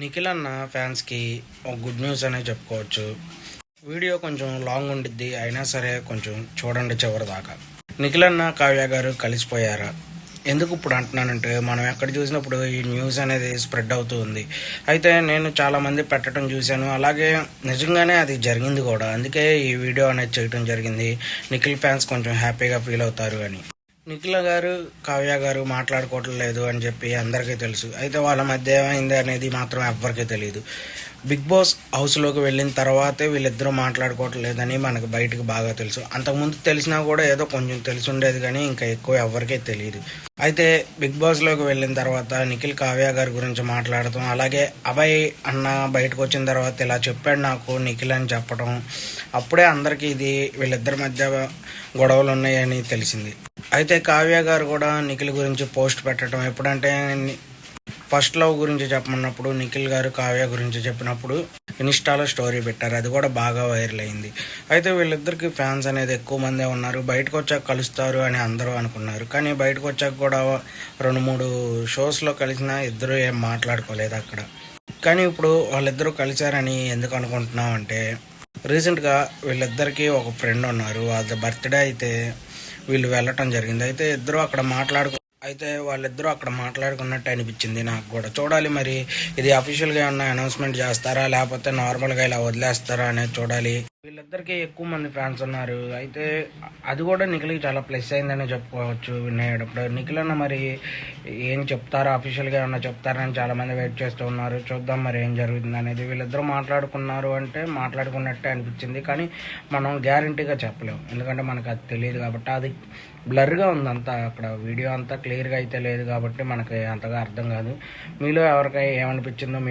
నిఖిల్ అన్న ఫ్యాన్స్కి ఒక గుడ్ న్యూస్ అనే చెప్పుకోవచ్చు. వీడియో కొంచెం లాంగ్ ఉండిద్ది అయినా సరే కొంచెం చూడండి చివరి దాకా. నిఖిల్ అన్న కావ్య గారు కలిసిపోయారా? ఎందుకు ఇప్పుడు అంటున్నానంటే మనం ఎక్కడ చూసినప్పుడు ఈ న్యూస్ అనేది స్ప్రెడ్ అవుతూ ఉంది. అయితే నేను చాలామంది పెట్టడం చూశాను. అలాగే నిజంగానే అది జరిగింది కూడా. అందుకే ఈ వీడియో అనేది చేయడం జరిగింది. నిఖిల్ ఫ్యాన్స్ కొంచెం హ్యాపీగా ఫీల్ అవుతారు అని. నిఖిల గారు కావ్య గారు మాట్లాడుకోవటం లేదు అని చెప్పి అందరికీ తెలుసు. అయితే వాళ్ళ మధ్య ఏమైంది అనేది మాత్రం ఎవ్వరికీ తెలియదు బిగ్ బాస్ హౌస్లోకి వెళ్ళిన తర్వాతే వీళ్ళిద్దరూ మాట్లాడుకోవటం లేదని మనకు బయటకు బాగా తెలుసు. అంతకుముందు తెలిసినా కూడా ఏదో కొంచెం తెలిసి ఉండేది కానీ ఇంకా ఎక్కువ ఎవరికీ తెలియదు అయితే బిగ్ బాస్లోకి వెళ్ళిన తర్వాత నిఖిల్ కావ్య గారి గురించి మాట్లాడటం అలాగే అభయ్ అన్న బయటకు వచ్చిన తర్వాత ఇలా చెప్పాడు నాకు నిఖిల్ అని చెప్పడం అప్పుడే అందరికీ ఇది వీళ్ళిద్దరి మధ్య గొడవలు ఉన్నాయని తెలిసింది. అయితే కావ్య గారు కూడా నిఖిల్ గురించి పోస్ట్ పెట్టడం ఎప్పుడంటే ఫస్ట్ లవ్ గురించి చెప్పమన్నప్పుడు నిఖిల్ గారు కావ్య గురించి చెప్పినప్పుడు ఇన్స్టాలో స్టోరీ పెట్టారు. అది కూడా బాగా వైరల్ అయింది. అయితే వీళ్ళిద్దరికి ఫ్యాన్స్ అనేది ఎక్కువ మందే ఉన్నారు. బయటకు వచ్చాక కలుస్తారు అని అందరూ అనుకున్నారు. కానీ బయటకు వచ్చాక కూడా రెండు మూడు షోస్లో కలిసినా ఇద్దరు ఏం మాట్లాడుకోలేదు అక్కడ. కానీ ఇప్పుడు వాళ్ళిద్దరూ కలిశారని ఎందుకు అనుకుంటున్నాం అంటే రీసెంట్గా వీళ్ళిద్దరికీ ఒక ఫ్రెండ్ ఉన్నారు. వాళ్ళ బర్త్డే అయితే వీళ్ళు వెళ్ళటం జరిగింది. అయితే ఇద్దరు అక్కడ మాట్లాడుకు అయితే వాళ్ళిద్దరూ అక్కడ మాట్లాడుకున్నట్టు అనిపించింది నాకు కూడా. చూడాలి మరి ఇది అఫీషియల్గా ఏమన్నా అనౌన్స్మెంట్ చేస్తారా? లేకపోతే నార్మల్గా ఇలా వదిలేస్తారా అనేది చూడాలి. వీళ్ళిద్దరికీ ఎక్కువ మంది ఫ్యాన్స్ ఉన్నారు. అయితే అది కూడా నిఖిల్కి చాలా ప్లస్ అయిందని చెప్పుకోవచ్చు వినేటప్పుడు. నిఖిల్ అన్న మరి ఏం చెప్తారో? అఫీషియల్గా ఏమన్నా చెప్తారని చాలామంది వెయిట్ చేస్తూ ఉన్నారు. చూద్దాం మరి ఏం జరుగుతుంది అనేది. వీళ్ళిద్దరూ మాట్లాడుకున్నారు అంటే మాట్లాడుకున్నట్టే అనిపించింది. కానీ మనం గ్యారంటీగా చెప్పలేము ఎందుకంటే మనకు అది తెలియదు కాబట్టి. అది బ్లర్గా ఉంది అక్కడ. వీడియో అంతా క్లియర్గా అయితే లేదు కాబట్టి మనకి అంతగా అర్థం కాదు. మీలో ఎవరికై ఏమనిపించిందో మీ